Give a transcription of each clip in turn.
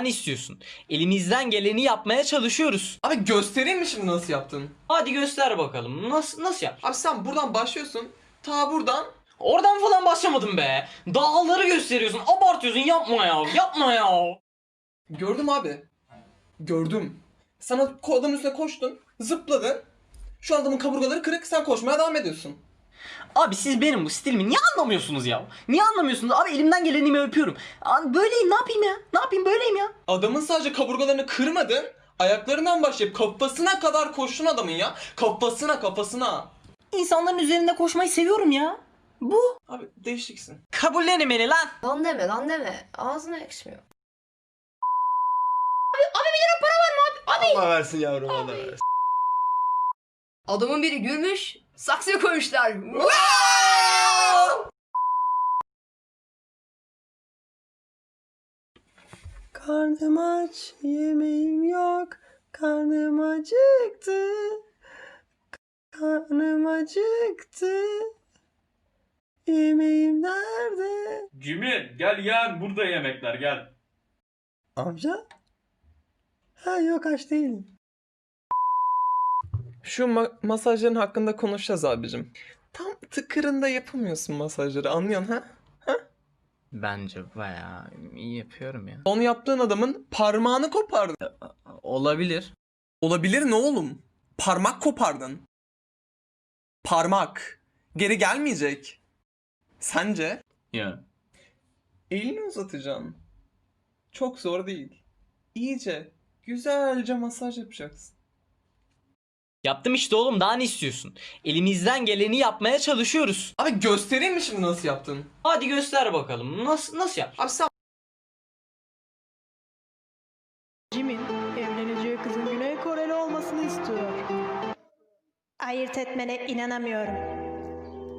Ne istiyorsun? Elimizden geleni yapmaya çalışıyoruz. Abi göstereyim mi şimdi nasıl yaptın? Hadi göster bakalım. Nasıl nasıl yap? Abi sen buradan başlıyorsun. Ta buradan. Oradan falan başlamadım be. Dağları gösteriyorsun. Abartıyorsun. Yapma ya. Yapma ya. Gördüm abi. Gördüm. Sana ko- adamın üstüne koştun. Zıpladın. Şu adamın kaburgaları kırık. Sen koşmaya devam ediyorsun. Abi siz benim bu stilimi niye anlamıyorsunuz ya? Niye anlamıyorsunuz? Abi elimden gelenimi yapıyorum. Abi böyleyim ne yapayım ya? Ne yapayım böyleyim ya? Adamın sadece kaburgalarını kırmadın. Ayaklarından başlayıp kafasına kadar koştun adamın ya. Kafasına kafasına. İnsanların üzerinde koşmayı seviyorum ya. Bu. Abi değişiksin. Kabullenin beni lan. Lan deme lan deme. Ağzına yakışmıyor. Allah versin yavrum Allah versin. Adamın biri gülmüş. Saksıya koymuşlar. Karnım aç, yemeğim yok. Karnım acıktı. Karnım acıktı. Yemeğim nerede? Cemil gel gel burada yemekler gel. Amca? Ha yok aç değilim. Şu ma- masajların hakkında konuşacağız abicim. Tam tıkırında yapamıyorsun masajları anlıyorsun ha? Bence bayağı iyi yapıyorum ya. Onu yaptığın adamın parmağını kopardın. Olabilir. Olabilir ne oğlum? Parmak kopardın. Parmak. Geri gelmeyecek. Sence? Ya. Elini uzatacaksın. Çok zor değil. İyice, güzelce masaj yapacaksın. Yaptım işte oğlum daha ne istiyorsun? Elimizden geleni yapmaya çalışıyoruz. Abi göstereyim mi şimdi nasıl yaptın? Hadi göster bakalım. Nasıl nasıl yap? Abi sen Jimin evleneceği kızın Güney Koreli olmasını istiyor. Ayırt etmene inanamıyorum.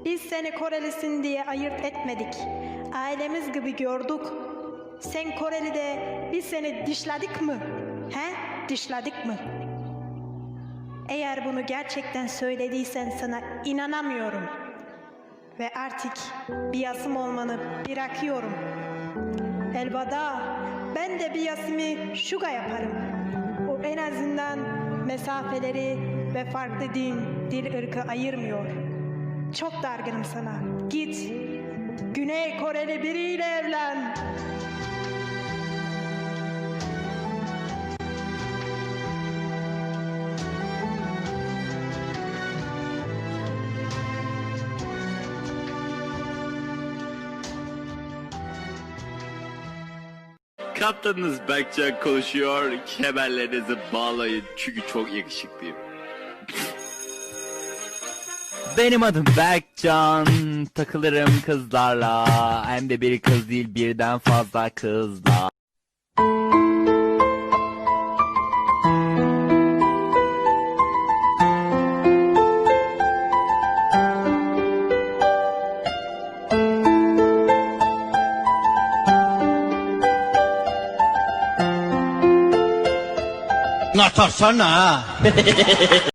Biz seni Korelisin diye ayırt etmedik. Ailemiz gibi gördük. Sen Koreli de biz seni dişledik mi? He? Dişledik mi? Eğer bunu gerçekten söylediysen sana inanamıyorum. Ve artık biasım olmanı bırakıyorum. Elveda. Ben de bir yasımı şuga yaparım. O en azından mesafeleri ve farklı din, dil ırkı ayırmıyor. Çok dargınım sana. Git. Güney Koreli biriyle evlen. Kaptanınız Berkcan konuşuyor. Kemerlerinizi bağlayın çünkü çok yakışıklıyım. Benim adım Berkcan. Takılırım kızlarla. Hem de bir kız değil birden fazla kızla. Atarsana.